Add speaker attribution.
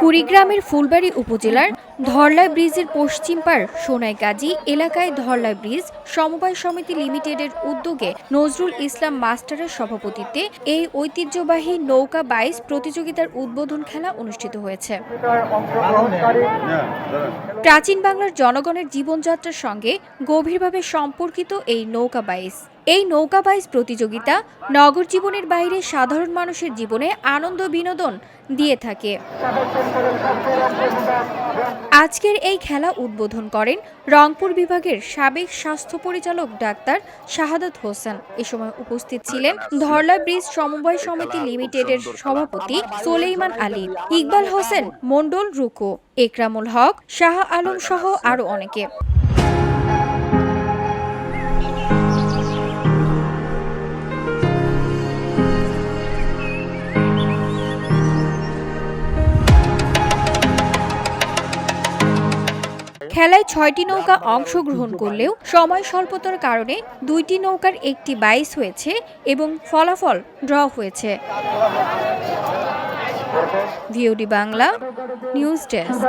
Speaker 1: কুড়িগ্রামের ফুলবাড়ি উপজেলার ধরলা ব্রিজের পশ্চিম পার সোনাই কাজী এলাকায় ধরলা ব্রিজ সমবায় সমিতি লিমিটেডের উদ্যোগে নজরুল ইসলাম মাস্টারের সভাপতিত্বে এই ঐতিহ্যবাহী নৌকা বাইস প্রতিযোগিতার উদ্বোধন খেলা অনুষ্ঠিত হয়েছে। প্রাচীন বাংলার জনগণের জীবনযাত্রার সঙ্গে গভীরভাবে সম্পর্কিত এই নৌকা বাইস এই নৌকা বাইস প্রতিযোগিতা নগর জীবনের বাইরে সাধারণ মানুষের জীবনে আনন্দ বিনোদন দিয়ে থাকে। আজকের এই খেলা উদ্বোধন করেন রংপুর বিভাগের সাবেক স্বাস্থ্য পরিচালক ডাক্তার শাহাদাত হোসেন। এ সময় উপস্থিত ছিলেন ধরলা ব্রিজ সমবায় সমিতি লিমিটেডের সভাপতি সোলেইমান আলী, ইকবাল হোসেন মন্ডল রুকো, একরামুল হক, শাহ আলম সহ আরও অনেকে। খেলায় ছয়টি নৌকা অংশগ্রহণ করলেও সময় স্বল্পতার কারণে দুইটি নৌকার একটি বাইস হয়েছে এবং ফলাফল ড্র হয়েছে। Bangla news desk.